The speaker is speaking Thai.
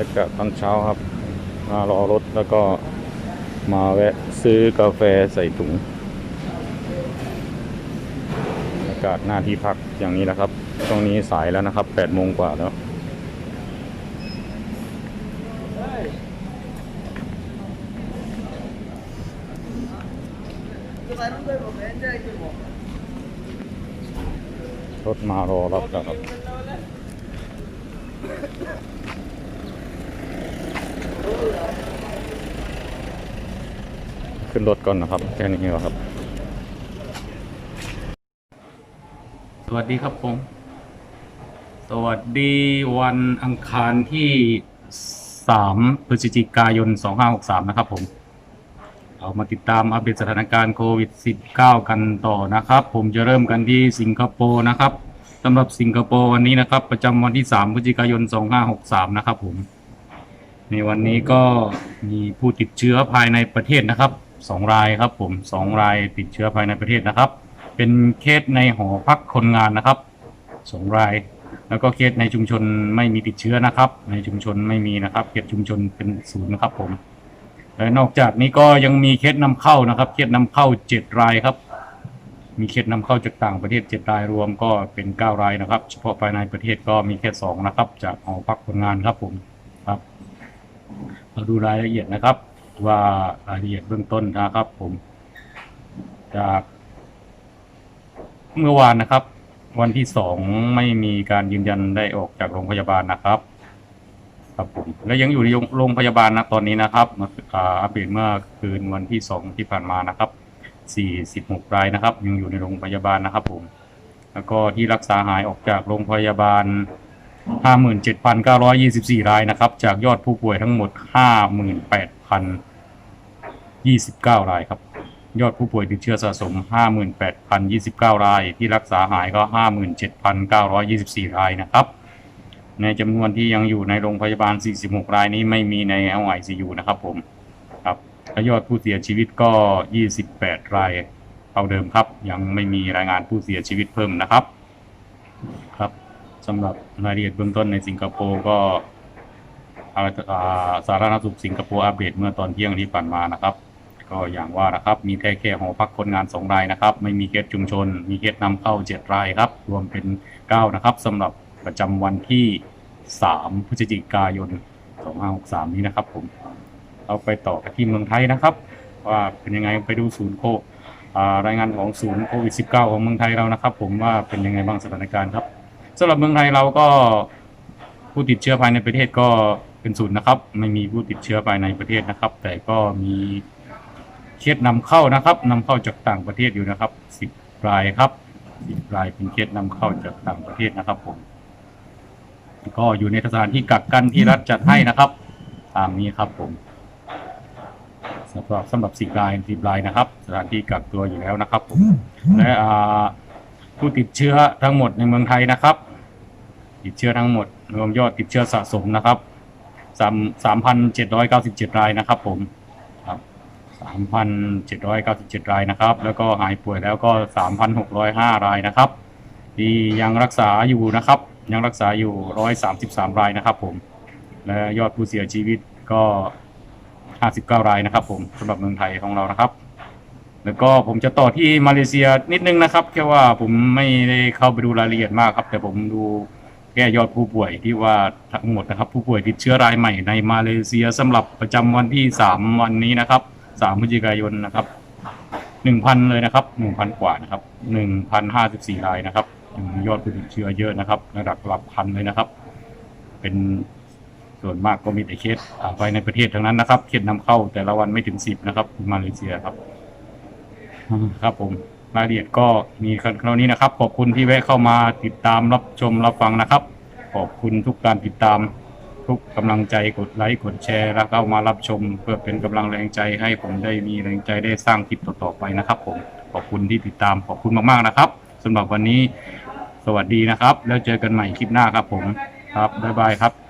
รยากาศตอนเช้าครับ มารอรถแล้วก็มาแวะซื้อกาแฟใส่ถุงบรรยากาศหน้าที่พักอย่างนี้แหละครับช่วงนี้สายแล้วนะครับ8โมงกว่าแล้วรถมารอรับแล้วครับ ขึ้นรถก่อนนะครับ แค่นี้เหรอครับ สวัสดีครับผม สวัสดีวันอังคารที่ 3 พฤศจิกายน 2563 นะครับผม เรามาติดตามอัปเดตสถานการณ์โควิด -19 กันต่อนะครับ ผมจะเริ่มกันที่สิงคโปร์นะครับสำหรับสิงคโปร์วันนี้นะครับ ประจำวันที่ 3 พฤศจิกายน 2563 นะครับผมในวันนี้ก็มีผู้ติดเชื้อภายในประเทศนะครับ สองรายครับผมสองรายติดเชื้อภายในประเทศนะครับ เป็นเคสในหอพักคนงานนะครับสองราย แล้วก็เคสในชุมชนไม่มีติดเชื้อนะครับ ในชุมชนไม่มีนะครับเคสชุมชนเป็นศูนย์นะครับผมและนอกจากนี้ก็ยังมีเคสนำเข้านะครับเคสนำเข้าเจ็ดรายครับ มีเคสนำเข้าจากต่างประเทศเจ็ดรายรวมก็เป็นเก้ารายนะครับ เฉพาะภายในประเทศก็มีแค่สองนะครับ จากหอพักคนงานครับผมครับ เราดูรายละเอียดนะครับ ว่ารายละเอียดเบื้องต้นนะครับผม จากเมื่อวานนะครับ วันที่สองไม่มีการยืนยันได้ออกจากโรงพยาบาลนะครับ ครับผมและยังอยู่ในโรงพยาบาลนะตอนนี้นะครับอัปเดตเมื่อคืนวันที่สองที่ผ่านมานะครับสี่สิบหกรายนะครับ ยังอยู่ในโรงพยาบาลนะครับ ผม แล้วก็ที่รักษาหายออกจากโรงพยาบาล57,924รายนะครับ จากยอดผู้ป่วยทั้งหมดห้าหมื่นแปดพัน 29 รายครับ ยอดผู้ป่วยติดเชื้อสะสม 58,029 ราย ที่รักษาหายก็ 57,924 รายนะครับ ในจำนวนที่ยังอยู่ในโรงพยาบาล 46 รายนี้ไม่มีในห้อง ICU นะครับผมครับยอดผู้เสียชีวิตก็ 28 รายเท่าเดิมครับ ยังไม่มีรายงานผู้เสียชีวิตเพิ่มนะครับ ครับสำหรับรายละเอียดเบื้องต้นในสิงคโปร์ก็อาอ่าสาธารณสุขสิงคโปร์อัปเดตเมื่อตอนเที่ยงที่ผ่านมานะครับ ก็อย่างว่านะครับ มีแค่แค่หอพักคนงานสองรายนะครับ ไม่มีเคสชุมชน มีเคสนำเข้าเจ็ดรายครับ รวมเป็นเก้านะครับสำหรับประจำวันที่สามพฤศจิกายนสองห้าหกสามนี้นะครับผมเราไปต่อกันที่เมืองไทยนะครับ ว่าเป็นยังไงไปดูศูนย์โครายงานของศูนย์โควิด -19 ของเมืองไทยเรานะครับ ผมว่าเป็นยังไงบ้างสถานการณ์ครับสำหรับเมืองไทยเราก็ผู้ติดเชื้อภายในประเทศก็เป็นศูนย์นะครับ ไม่มีผู้ติดเชื้อภายในประเทศนะครับ แต่ก็มี เคสนำเข้านะครับนำเข้าจากต่างประเทศอยู่นะครับสิบรายครับสิบรายเป็นเคสนำเข้าจากต่างประเทศนะครับผมก็อยู่ในสถานที่กักกันที่รัฐจัดให้นะครับตามนี้ครับผมสำหรับสำหรับสิบรายสิบรายนะครับ สถานที่กักตัวอยู่แล้วนะครับผมและผู้ติดเชื้อทั้งหมดในเมืองไทยนะครับ ติดเชื้อทั้งหมดรวมยอดติดเชื้อสะสมนะครับสามสามพันเจ็ดร้อยเก้าสิบเจ็ดรายนะครับผม 3,797 รายนะครับ แล้วก็หายป่วยแล้วก็ 3,605 รายนะครับที่ยังรักษาอยู่นะครับ ยังรักษาอยู่ 133 รายนะครับ ผม และยอดผู้เสียชีวิตก็ 59 รายนะครับ ผมสำหรับเมืองไทยของเรานะครับ แล้วก็ผมจะต่อที่มาเลเซียนิดนึงนะครับแค่ว่าผมไม่ได้เข้าไปดูรายละเอียดมากครับ แต่ผมดูแก่ยอดผู้ป่วยที่ว่าทั้งหมดนะครับ ผู้ป่วยติดเชื้อรายใหม่ในมาเลเซียสำหรับประจำวันที่ 3 วันนี้นะครับ สามพฤศจิกายนนะครับหนึ่งพันเลยนะครับหนึ่งพันกว่านะครับหนึ่งพันห้าสิบสี่รายนะครับยอดผู้ติดเชื้อเยอะนะครับ ระดับหลักพันเลยนะครับ เป็นส่วนมากก็มีแต่เคสภายในประเทศทั้งนั้นนะครับ เคสนำเข้าแต่ละวันไม่ถึงสิบนะครับมาเลเซียครับ ครับผมรายละเอียดก็มีเท่านี้นะครับ ขอบคุณที่แวะเข้ามาติดตามรับชมรับฟังนะครับ ขอบคุณทุกการติดตาม ทุกกำลังใจกดไลค์กดแชร์แล้วเข้ามารับชม เพื่อเป็นกำลังแรงใจให้ผมได้มีแรงใจได้สร้างคลิปต่อๆไปนะครับ ผมขอบคุณที่ติดตามขอบคุณมากๆนะครับสำหรับวันนี้สวัสดีนะครับ แล้วเจอกันใหม่คลิปหน้าครับผมครับบ๊ายบายครับ